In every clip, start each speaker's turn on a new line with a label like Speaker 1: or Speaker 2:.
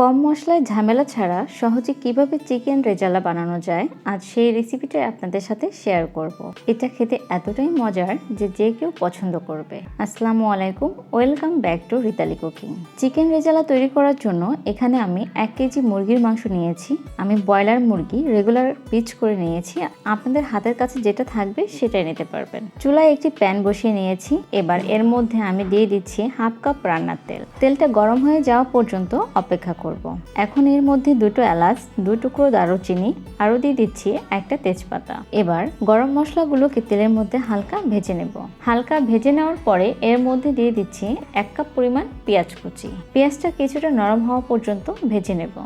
Speaker 1: কম মশলায় ঝামেলা ছাড়া সহজে কীভাবে চিকেন রেজালা বানানো যায়, আজ সেই রেসিপিটা আপনাদের সাথে শেয়ার করব। এটা খেতে এতটাই মজার যে যে কেউ পছন্দ করবে। আসসালামু আলাইকুম, welcome back to Ritali cooking. Chicken rezala তৈরি করার জন্য এখানে আমি এক কেজি মুরগির মাংস নিয়েছি। আমি ব্রয়লার মুরগি রেগুলার পিচ করে নিয়েছি। আপনাদের হাতের কাছে যেটা থাকবে সেটাই নিতে পারবেন। চুলায় একটি প্যান বসিয়ে নিয়েছি। এবার এর মধ্যে আমি দিয়ে দিচ্ছি হাফ কাপ রান্নার তেল। তেলটা গরম হয়ে যাওয়া পর্যন্ত অপেক্ষা করব। এখন এর মধ্যে দুটো এলাচ দু টুকরো দারুচিনি, আরও দিয়ে দিচ্ছি একটা তেজপাতা। এবার গরম মশলাগুলোকে তেলের মধ্যে হালকা ভেজে নেব। হালকা ভেজে নেওয়ার পরে এর মধ্যে দিয়ে দিচ্ছি এক কাপ পরিমাণ পেঁয়াজ কুচি। পেঁয়াজটা কিছুটা নরম হওয়া পর্যন্ত ভেজে নেব।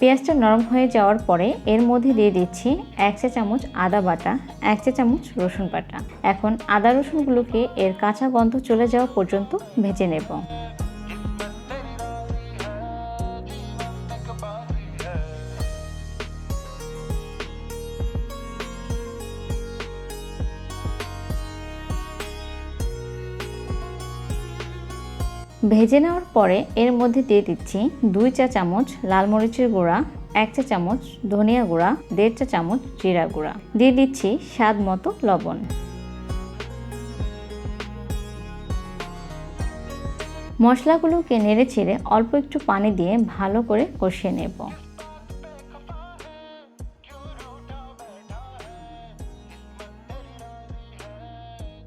Speaker 1: পেঁয়াজটা নরম হয়ে যাওয়ার পরে এর মধ্যে দিয়ে দিচ্ছি এক চা চামচ আদা বাটা, এক চা চামচ রসুন বাটা। এখন আদা রসুনগুলোকে এর কাঁচা গন্ধ চলে যাওয়া পর্যন্ত ভেজে নেব। ভেজে নেওয়ার পরে এর মধ্যে দিয়ে দিচ্ছি দুই চা চামচ লাল মরিচের গুঁড়া, এক চা চামচ ধনিয়া গুঁড়া, দেড় চা চামচ জিরা গুঁড়া। দিয়ে দিচ্ছি স্বাদ মতো লবণ। মশলাগুলোকে নেড়ে ছেড়ে অল্প একটু পানি দিয়ে ভালো করে কষিয়ে নেব।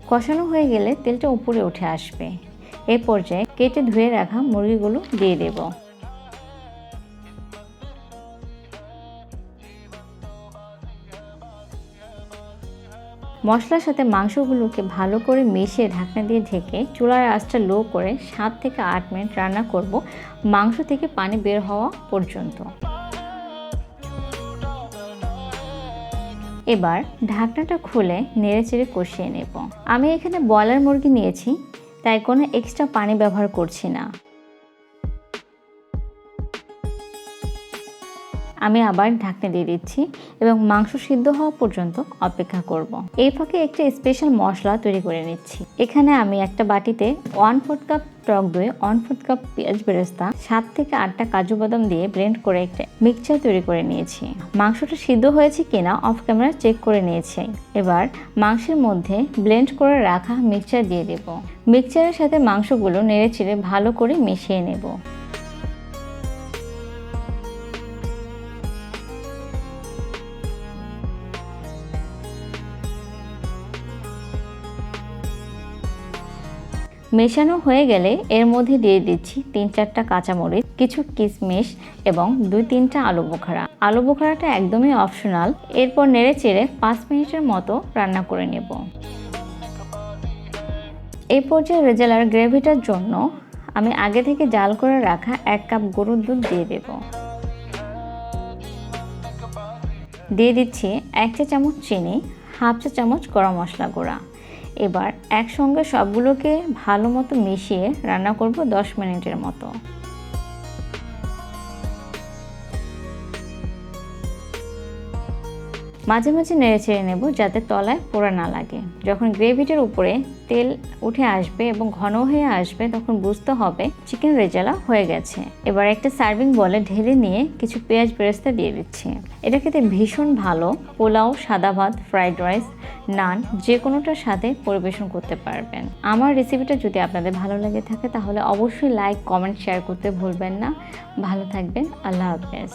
Speaker 1: কষানো হয়ে গেলে তেলটা উপরে উঠে আসবে। এ পর্যায়ে কেটে ধুয়ে রাখা মুরগিগুলো দিয়ে দেব। মশলার সাথে মাংসগুলোকে ভালো করে মিশিয়ে ঢাকনা দিয়ে ঢেকে চুলার আঁচটা লো করে সাত থেকে আট মিনিট রান্না করব মাংস থেকে পানি বের হওয়া পর্যন্ত। এবার ঢাকনাটা খুলে নেড়ে চেড়ে কষিয়ে নেব। আমি এখানে ব্রয়লার মুরগি নিয়েছি তাই কোনো এক্সট্রা পানি ব্যবহার করছি না। আমি আবার ঢাকনে দিয়ে দিচ্ছি এবং মাংস সিদ্ধ হওয়া পর্যন্ত অপেক্ষা করব। এই ফাঁকে একটা স্পেশাল মশলা তৈরি করে নিচ্ছি। এখানে আমি একটা বাটিতে ওয়ান ফোর্থ কাপ টক দই ওয়ান ফোর্থ কাপ পেঁয়াজ বেরেস্তা, সাত থেকে আটটা কাজু বাদাম দিয়ে ব্লেন্ড করে একটা মিক্সচার তৈরি করে নিয়েছি। মাংসটা সিদ্ধ হয়েছে কিনা অফ ক্যামেরা চেক করে নিয়েছি। এবার মাংসের মধ্যে ব্লেন্ড করে রাখা মিক্সচার দিয়ে দেব। মিক্সচারের সাথে মাংসগুলো নেড়ে ভালো করে মিশিয়ে নেব। মেশানো হয়ে গেলে এর মধ্যে দিয়ে দিচ্ছি তিন চারটা কাঁচামরিচ, কিছু কিশমিশ এবং দুই তিনটা আলু বোখারা। আলু বোখারাটা একদমই অপশনাল এরপর নেড়ে চেড়ে পাঁচ মিনিটের মতো রান্না করে নেব। এই পর্যায়ে রেজালার গ্রেভিটার জন্য আমি আগে থেকে জাল করে রাখা এক কাপ গরুর দুধ দিয়ে দেব। দিয়ে দিচ্ছি এক চা চামচ চিনি, হাফ চা চামচ গরম মশলা গুঁড়া। এবার একসঙ্গে সবগুলোকে ভালো মতো মিশিয়ে রান্না করব দশ মিনিটের মতো। মাঝে মাঝে নেড়ে ছেড়ে নেব যাতে তলায় পোড়া না লাগে। যখন গ্রেভিটার উপরে তেল উঠে আসবে এবং ঘন হয়ে আসবে, তখন বুঝতে হবে চিকেন রেজালা হয়ে গেছে। এবার একটা সার্ভিং বলে ঢেলে নিয়ে কিছু পেঁয়াজ বেরেস্তা দিয়ে দিচ্ছি। এটা খেতে ভীষণ ভালো। পোলাও, সাদা ভাত, ফ্রাইড রাইস, নান, যে কোনোটার সাথে পরিবেশন করতে পারবেন। আমার রেসিপিটা যদি আপনাদের ভালো লেগে থাকে, তাহলে অবশ্যই লাইক, কমেন্ট, শেয়ার করতে ভুলবেন না। ভালো থাকবেন। আল্লাহ হাফেজ।